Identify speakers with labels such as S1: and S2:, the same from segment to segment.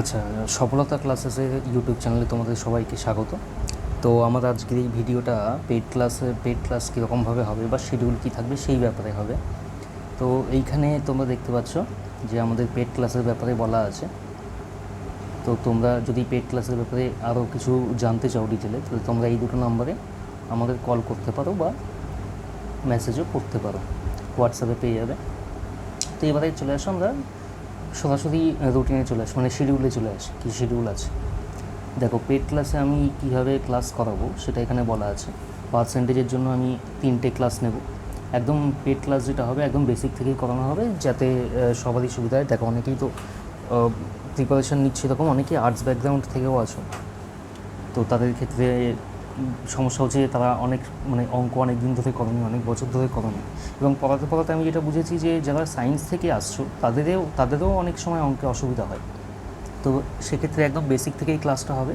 S1: আচ্ছা সফলতা ক্লাসেসের ইউটিউব চ্যানেলে তোমাদের সবাইকে স্বাগত। তো আমার আজকের এই ভিডিওটা পেড ক্লাসে পেড ক্লাস কীরকমভাবে হবে বা শিডিউল কী থাকবে সেই ব্যাপারে হবে। তো এইখানে তোমরা দেখতে পাচ্ছ যে আমাদের পেড ক্লাসের ব্যাপারে বলা আছে। তো তোমরা যদি পেড ক্লাসের ব্যাপারে আরও কিছু জানতে চাও ডিটেলে তাহলে তোমরা এই দুটো নম্বরে আমাদের কল করতে পারো বা মেসেজও করতে পারো। হোয়াটসঅ্যাপে পেয়ে যাবে। তো এবারে চলে আসো আমরা সরাসরি রুটিনে চলে আসে মানে শিডিউলে চলে আসে, কী শিডিউল আছে। দেখো পেড ক্লাসে আমি কীভাবে ক্লাস করাবো, সেটা এখানে বলা আছে। পার্সেন্টেজের জন্য আমি তিনটে ক্লাস নেব। একদম পেড ক্লাস যেটা হবে, একদম বেসিক থেকেই করানো হবে, যাতে সবারই সুবিধা হয় দেখো, অনেকেই তো প্রিপারেশান নিচ্ছে, এরকম অনেকেই আর্টস ব্যাকগ্রাউন্ড থেকেও আছো। তো তাদের ক্ষেত্রে সমস্যা হচ্ছে তারা অনেক মানে অঙ্ক অনেক দিন ধরে করেনি, অনেক বছর ধরে করেনি। এবং পড়াতে পড়াতে আমি যেটা বুঝেছি যে যারা সায়েন্স থেকে আসছো, তাদেরও তাদেরও অনেক সময় অঙ্কে অসুবিধা হয়। তো সেক্ষেত্রে একদম বেসিক থেকেই ক্লাসটা হবে।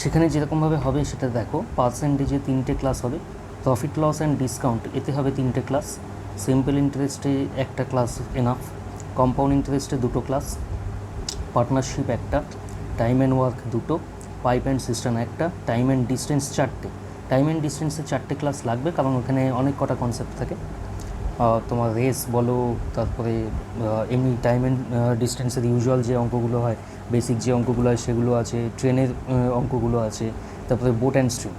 S1: সেখানে যেরকমভাবে হবে সেটা দেখো পার্সেন্টেজে তিনটে ক্লাস হবে প্রফিট লস অ্যান্ড ডিসকাউন্ট এতে হবে তিনটে ক্লাস সিম্পল ইন্টারেস্টে একটা ক্লাস এনাফ কম্পাউন্ড ইন্টারেস্টে দুটো ক্লাস পার্টনারশিপ একটা টাইম অ্যান্ড ওয়ার্ক দুটো পাইপ অ্যান্ড সিস্টেম একটা টাইম অ্যান্ড ডিস্টেন্স চারটে। টাইম অ্যান্ড ডিস্টেন্সে চারটে ক্লাস লাগবে, কারণ ওখানে অনেক কটা কনসেপ্ট থাকে। তোমার রেস বলো, তারপরে এমনি টাইম অ্যান্ড ডিস্টেন্সের ইউজুয়াল যে অঙ্কগুলো হয় বেসিক যে অঙ্কগুলো হয় সেগুলো আছে ট্রেনের অঙ্কগুলো আছে, তারপরে বোট অ্যান্ড স্ট্রিম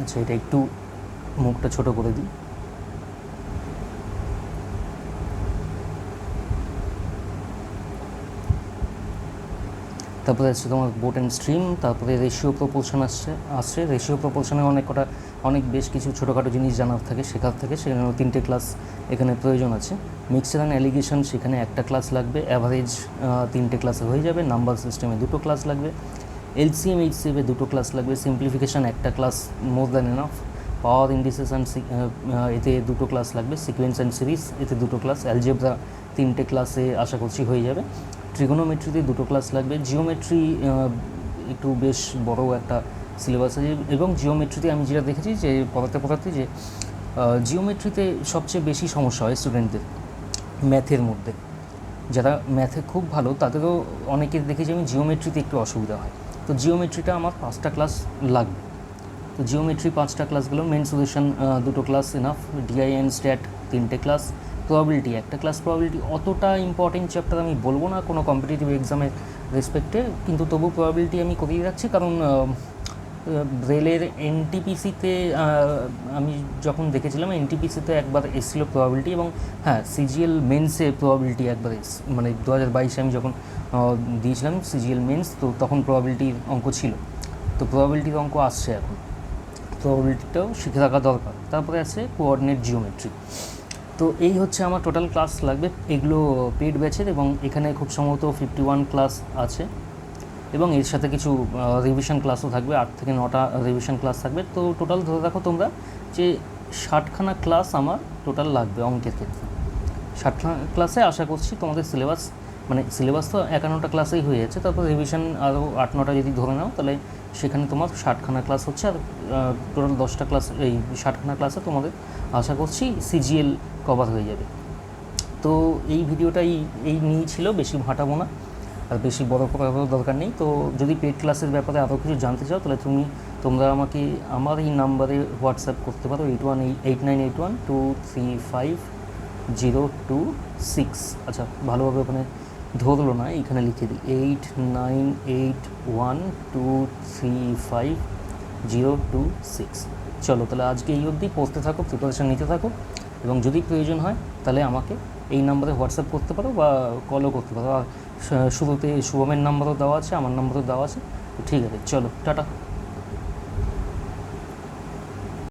S1: আচ্ছা এটা একটু মুখটা ছোট করে দিই। তারপরে আছে তোমার বোট অ্যান্ড স্ট্রিম তারপরে রেশিও প্রপোর্শন আসছে আসছে। রেশিও প্রপোর্শনে অনেক কটা, অনেক বেশ কিছু ছোটোখাটো জিনিস জানার থাকে, শেখার থাকে। সেখানে তিনটে ক্লাস এখানে প্রয়োজন আছে। মিক্সচার অ্যান্ড অ্যালিগেশন সেখানে একটা ক্লাস লাগবে। অ্যাভারেজ তিনটে ক্লাসে হয়ে যাবে। নাম্বার সিস্টেমে দুটো ক্লাস লাগবে। এলসিএম এইচসিএফে দুটো ক্লাস লাগবে। সিম্পলিফিকেশান একটা class more than enough power indices and এতে দুটো ক্লাস লাগবে। সিকোয়েন্স অ্যান্ড সিরিজ এতে দুটো ক্লাস অ্যালজেব্রা তিনটে ক্লাসে আশা করছি হয়ে যাবে। ট্রিগোনোমেট্রিতে দুটো ক্লাস লাগবে। জিওমেট্রি একটু বেশ বড় একটা সিলেবাস আছে। এবং জিওমেট্রিতে আমি যেটা দেখেছি যে পড়াতে পড়াতে যে জিওমেট্রিতে সবচেয়ে বেশি সমস্যা হয় স্টুডেন্টদের ম্যাথের মধ্যে। যারা ম্যাথে খুব ভালো, তাদেরও অনেকের দেখেছি আমি জিওমেট্রিতে একটু অসুবিধা হয়। তো জিওমেট্রিটা আমার পাঁচটা ক্লাস লাগবে। তো জিওমেট্রি পাঁচটা ক্লাস গেল। মেন সলিউশন দুটো class enough DI and stat তিনটে ক্লাস প্রবাবিলিটি একটা ক্লাস প্রবাবিলিটি অতটা ইম্পর্টেন্ট চ্যাপ্টার আমি বলব না কোনো কম্পিটিটিভ এক্সামের রেসপেক্টে কিন্তু তবু প্রবাবিলিটি আমি করিয়ে রাখছি কারণ রেলের এনটিপিসিতে আমি যখন দেখেছিলাম এনটিপিসিতে একবার এসেছিল প্রবাবিলিটি এবং হ্যাঁ সিজিএল মেন্সে প্রবাবিলিটি একবার এস- মানে দু হাজার বাইশে আমি যখন দিয়েছিলাম সিজিএল মেন্স তো তখন প্রবাবিলিটির অঙ্ক ছিল। তো প্রবাবিলিটির অঙ্ক আসছে এখন। প্রবাবিলিটিটাও শিখে রাখা দরকার। তারপরে আছে কোঅর্ডিনেট জিওমেট্রি তো এই হচ্ছে আমার টোটাল ক্লাস লাগবে। এগুলো পেড ব্যাচের এবং এখানে খুব সম্ভবত ফিফটি ওয়ান ক্লাস আছে। এবং এর সাথে কিছু রিভিশন ক্লাসও থাকবে। আট থেকে নটা রিভিশন ক্লাস থাকবে। তো টোটাল ধরে রাখো তোমরা যে ষাটখানা ক্লাস আমার টোটাল লাগবে অঙ্কের ক্ষেত্রে। ষাটখানা ক্লাসে আশা করছি তোমাদের সিলেবাস মানে সিলেবাস তো একান্নটা ক্লাসেই হয়ে যাচ্ছে, তারপর রিভিশন আরও আট নটা যদি ধরে নাও, তাহলে সেখানে তোমার ষাটখানা ক্লাস হচ্ছে আর টোটাল দশটা ক্লাস এই ষাটখানা ক্লাসে তোমাদের আশা করছি সিজিএল কভার হয়ে যাবে। তো এই ভিডিওটা এই নিয়েই ছিল, বেশি ভাটাবো না, আর বেশি বড় করারও দরকার নেই। তো যদি পেড ক্লাসের ব্যাপারে আরও কিছু জানতে চাও, তাহলে তুমি, তোমরা আমাকে, আমার এই নাম্বারে হোয়াটসঅ্যাপ করতে পারো eight one eight nine eight one two three five zero two six আচ্ছা ভালোভাবে ওখানে ধরলো না, এখানে লিখে দিই eight nine eight one two three five zero two six চলো তাহলে আজকে এই অবধি পড়তে থাকো প্রিপারেশান নিতে থাকো, এবং যদি প্রয়োজন হয় তাহলে আমাকে এই নাম্বারে হোয়াটসঅ্যাপ করতে পারো বা কলও করতে পারো। আর শুরুতে শুভমের নাম্বারও দেওয়া আছে, আমার নাম্বারও দেওয়া আছে ঠিক আছে, চলো, টাটা।